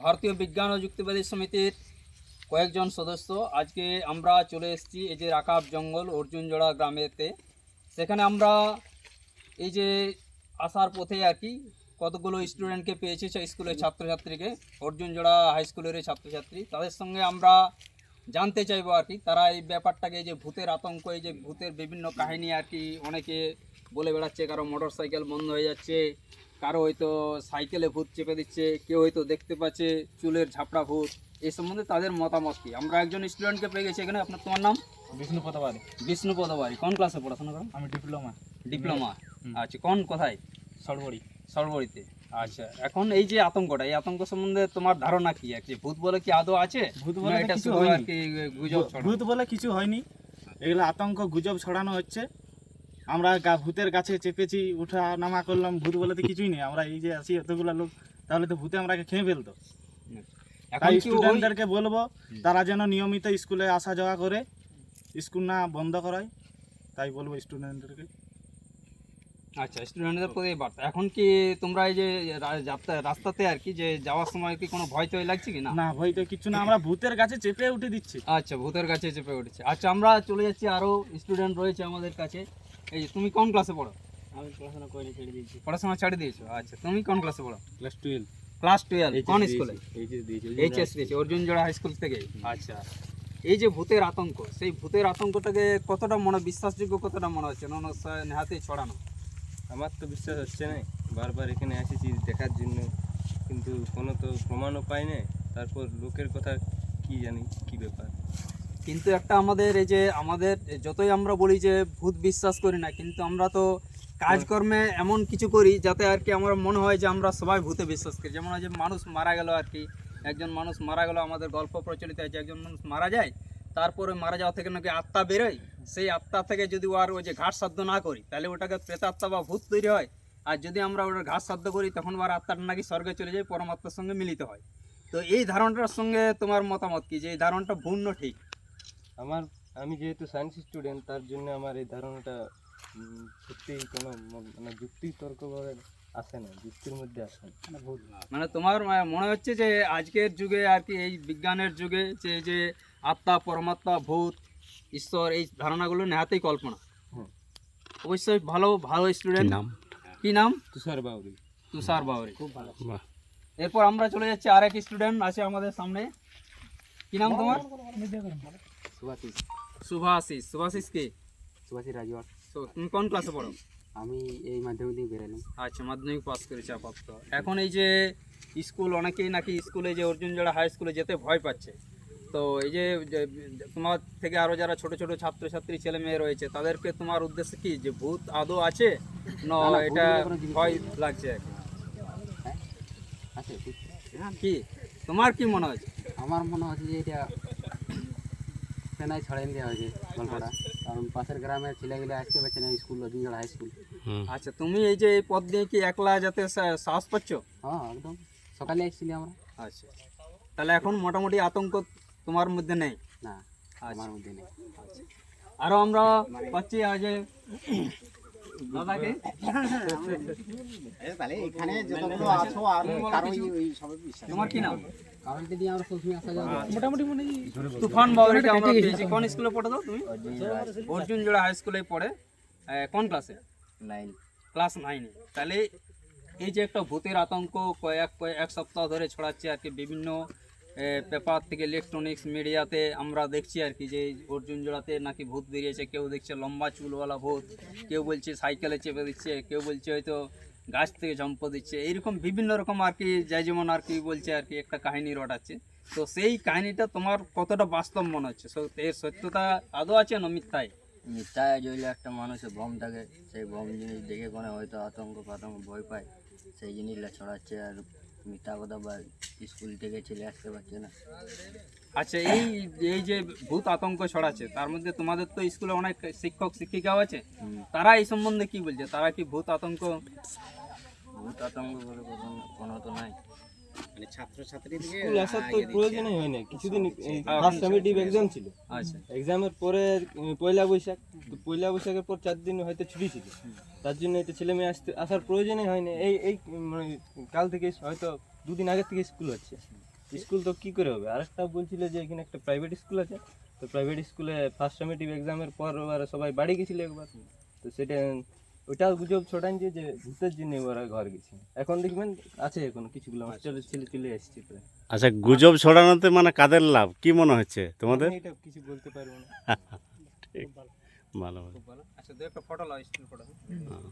ভারতীয় বিজ্ঞান ও যুক্তিবাদী সমিতির কয়েকজন সদস্য। আজকে আমরা চলে এসেছি এই যে রাকাব জঙ্গল, অর্জুনজোড়া গ্রামেতে। সেখানে আমরা এই যে আসার পথে আর কি কতগুলো স্টুডেন্টকে পেয়েছি স্কুলের ছাত্রছাত্রীকে। অর্জুনজোড়া হাই স্কুলের ছাত্রছাত্রী। তাদের সঙ্গে আমরা জানতে চাইব আর কি, তারা এই ব্যাপারটাকে যে ভূতের আতঙ্ক, এই যে ভূতের বিভিন্ন কাহিনী আর কি অনেকে বলে বেড়াচ্ছে, কারও মোটর সাইকেল বন্ধ হয়ে যাচ্ছে কারও হয়তো সাইকেলে ভূত চেপে দিচ্ছে কেউ হয়তো দেখতে পাচ্ছে চুলের ঝাপড়া ভূত। এই সম্বন্ধে তাদের মতামত কি? আমরা একজন স্টুডেন্টকে পেয়ে গেছি এখানে। আপনার তোমার নাম? বিষ্ণু পদবাদী বিষ্ণু পদবাড়ি। কোন ক্লাসে পড়াশোনা করেন আমি ডিপ্লোমা। ডিপ্লোমা? আচ্ছা কোন কোথায়? সরবড়ি। সরবরিতে আচ্ছা এখন এই যে আতঙ্কটা এই আতঙ্ক সম্বন্ধে তোমার ধারণা কি? কি ভূত বলে কি আদৌ আছে? ভূত বলে এটা কিছু শুধু আর হয়নি কি গুজব ভূত বলে কিছু হয়নি। এগুলো আতঙ্ক গুজব ছড়ানো হচ্ছে। আমরা ভূতের কাছে চেপেছি উঠা নামা করলাম ভূত বলে তো কিছুই নেই। আমরা এই যে আছি এতগুলো লোক তাহলে তো ভূতে আমরাকে খেয়ে ফেলতো। তাই স্টুডেন্টদেরকে বলব তারা যেন নিয়মিত স্কুলে আসা যাওয়া করে স্কুল না বন্ধ করায় তাই বলব স্টুডেন্টদেরকে আচ্ছা স্টুডেন্টদের প্রতি এই বার্তা। এখন কি তোমরা এই যে রাস্তাতে আর কি যে যাওয়ার সময় কি কোনো ভয় টয় লাগছে কি না? না ভয় তো কিছু না আমরা ভূতের কাছে চেপে উঠে দিচ্ছি। আচ্ছা ভূতের কাছে চেপে উঠেছে। আচ্ছা আমরা চলে যাচ্ছি আরও স্টুডেন্ট রয়েছে আমাদের কাছে। এই যে তুমি কোন ক্লাসে পড়ো? আমি পড়াশোনা করে ছেড়ে দিচ্ছি পড়াশোনা ছাড়ে দিয়েছ? আচ্ছা তুমি কোন ক্লাসে পড়ো? ক্লাস টুয়েলভ ক্লাস টুয়েলভ কোন স্কুলে এইচএস দিয়েছি দিয়েছে অর্জুন জোড়া হাই স্কুল থেকে। আচ্ছা। এই যে ভূতের আতঙ্ক সেই ভূতের আতঙ্কটাকে কতটা মনে বিশ্বাসযোগ্য কতটা মনে হচ্ছে? না নেহাতে ছড়ানো। আমার তো বিশ্বাস হচ্ছে না বারবার এখানে এসেছি দেখার জন্য। কিন্তু কোনো তো প্রমাণও পাই না তারপর লোকের কথা কি জানি কি ব্যাপার? কিন্তু একটা আমাদের এই যে আমাদের যতই আমরা বলি যে ভূত বিশ্বাস করি না, কিন্তু আমরা তো কাজকর্মে এমন কিছু করি যাতে আর কি আমার মনে হয় যে আমরা সবাই ভূতে বিশ্বাস করি। যেমন যে মানুষ মারা গেল আর কি, একজন মানুষ মারা গেল, আমাদের গল্প প্রচলিত আছে, একজন মানুষ মারা যায়, তারপরে মারা যাওয়া থেকে নাকি আত্মা বেরোয়, সেই আত্মা থেকে যদি আর ওই যে ঘাট সাধ্য না করি, তাহলে ওটাকে প্রেতাত্মা বা ভূত তৈরি হয়। আর যদি আমরা ওটার ঘাট সাধ্য করি, তখন আবার আত্মাটা নাকি স্বর্গে চলে যায়, পরমাত্মার সঙ্গে মিলিত হয়। তো এই ধারণাটার সঙ্গে তোমার মতামত কি? যে এই ধারণাটা না ঠিক? আমার আমি যেহেতু সায়েন্স স্টুডেন্ট তার জন্য আমার এই ধারণাটা সত্যিই কোনো মানে যুক্তি তর্ক করে আসে না যুক্তির মধ্যে আসে না। ভুল। মানে তোমার মনে হচ্ছে যে আজকের যুগে আর কি এই বিজ্ঞানের যুগে যে যে আত্মা পরমাত্মা ভূত ঈশ্বর এই ধারণাগুলো নেহাতেই কল্পনা। অবশ্যই ভালো ভালো স্টুডেন্ট নাম? কি নাম? তুষার বাউরি। তুষার বাউরি। খুব ভালো। এরপর আমরা চলে যাচ্ছি আর এক স্টুডেন্ট আছে আমাদের সামনে। কি নাম তোমার? সুভাষিস শুভাশিস শুভাশিস কি সুভাষিস রাজওয়ার তো তুমি কোন ক্লাসে পড়ো? আমি এই মাধ্যমিক দিয়ে বেরালাম আচ্ছা মাধ্যমিক পাস করেছে আপাতত। এখন এই যে স্কুল অনেকেই নাকি স্কুলে যে অর্জুন জোড়া হাই স্কুলে যেতে ভয় পাচ্ছে। তো এই যে তোমার থেকে আরও যারা ছোট ছোট ছাত্রছাত্রী ছেলে মেয়ে রয়েছে তাদেরকে তোমার উদ্দেশ্য কি? যে ভূত আদৌ আছে? না এটা ভয়। লাগছে এখন? কি। তোমার কি মনে হচ্ছে আমার মনে হচ্ছে যে এটা চেনাই ছড়াই দেওয়া হয়েছে গল্পটা কারণ পাশের গ্রামের ছেলেগুলো আসতে পারছে না স্কুল অজিঙ্গড় হাই স্কুল আচ্ছা তুমি এই যে এই পথ দিয়ে কি একলা যাতে সা- সাহস পাচ্ছ হ্যাঁ একদম সকালে এসেছিলি আমরা আচ্ছা তাহলে এখন মোটামুটি আতঙ্ক তোমার মধ্যে নেই না আচ্ছা আমার মধ্যে নেই আরও আমরা পাচ্ছি আজ দাদাকে? এখানে যতগুলো আছো আর কারও ওই সবে বিশ্বাস তোমার কি নাম? কারণ যদি আমরা সবসময় আসা যাওয়া করি। তুফান বাবুরিকে আমরা পেয়েছি। কোন স্কুলে পড়ে দাও তুমি? অর্জুন জোড়া হাই স্কুলে পড়ে। আহ, কোন ক্লাসে? নাইন ক্লাস নাইনে তাহলে এই যে একটা ভূতের আতঙ্ক কয়েক কয়েক এক সপ্তাহ ধরে ছড়াচ্ছে আর কি বিভিন্ন পেপার থেকে ইলেকট্রনিক্স মিডিয়াতে আমরা দেখছি আর কি যে অর্জুন জোড়াতে নাকি ভূত বেরিয়েছে, কেউ দেখছে লম্বা চুলওয়ালা ভূত, কেউ বলছে সাইকেলে চেপে দিচ্ছে, কেউ বলছে হয়তো গাছ থেকে জম্প দিচ্ছে, এইরকম বিভিন্ন রকম আর কি যাই যেমন আর কি বলছে আর কি একটা কাহিনী রটাচ্ছে। তো সেই কাহিনীটা তোমার কতটা বাস্তব মনে হচ্ছে? এর সত্যতা আদৌ আছে না মিথ্যায় মিথ্যায় জইলে একটা মানুষের ভ্রম থাকে, সেই ভ্রম জিনিস দেখে কোনো হয়তো আতঙ্ক ফাতঙ্ক ভয় পায়, সেই জিনিসটা ছড়াচ্ছে আর মিথ্যা কথা বা স্কুল থেকে চলে আসতে পারছে না। আচ্ছা এই এই যে ভূত আতঙ্ক ছড়াচ্ছে তার মধ্যে তোমাদের তো স্কুলে অনেক শিক্ষক শিক্ষিকাও আছে। তারা এই সম্বন্ধে কি বলছে? তারা কি ভূত আতঙ্ক? ভূত আতঙ্ক বলে কোনো কোনো তো নাই। মানে ছাত্রছাত্রীদেরকে স্কুল আসার তো প্রয়োজনই হয় না কিছুদিন হ্যাঁ, ফার্স্ট সামিটিভ এক্সাম ছিল। আচ্ছা। এক্সামের পরে পয়লা বৈশাখ তো পয়লা বৈশাখের পর চার দিন হয়তো ছুটি ছিল। তার জন্য তো ছেলে মেয়ে আসতে আসার প্রয়োজনই হয়নি। এই এই মানে কাল থেকে হয়তো দুদিন আগে থেকে স্কুল হচ্ছে। স্কুল তো কি করে হবে? আরেকটা বলছিল যে এখানে একটা প্রাইভেট স্কুল আছে। তো প্রাইভেট স্কুলে ফার্স্ট সামেটিভ এক্সামের পর সবাই বাড়ি গেছিল একবার। তো সেটা ওটাও গুজব ছোটান যে ভূতের জন্য ওরা ঘর গেছে। এখন দেখবেন আছে এখন কিছুগুলো হোস্টেলের ছেলে চলে এসছে প্রায়। আচ্ছা গুজব ছড়ানোতে মানে কাদের লাভ? কি মনে হচ্ছে তোমাদের? এটা কিছু বলতে পারব না। ভালো ভালো। ভালো। আচ্ছা দু একটা ফটো লাও স্টিল ফটো হ্যাঁ।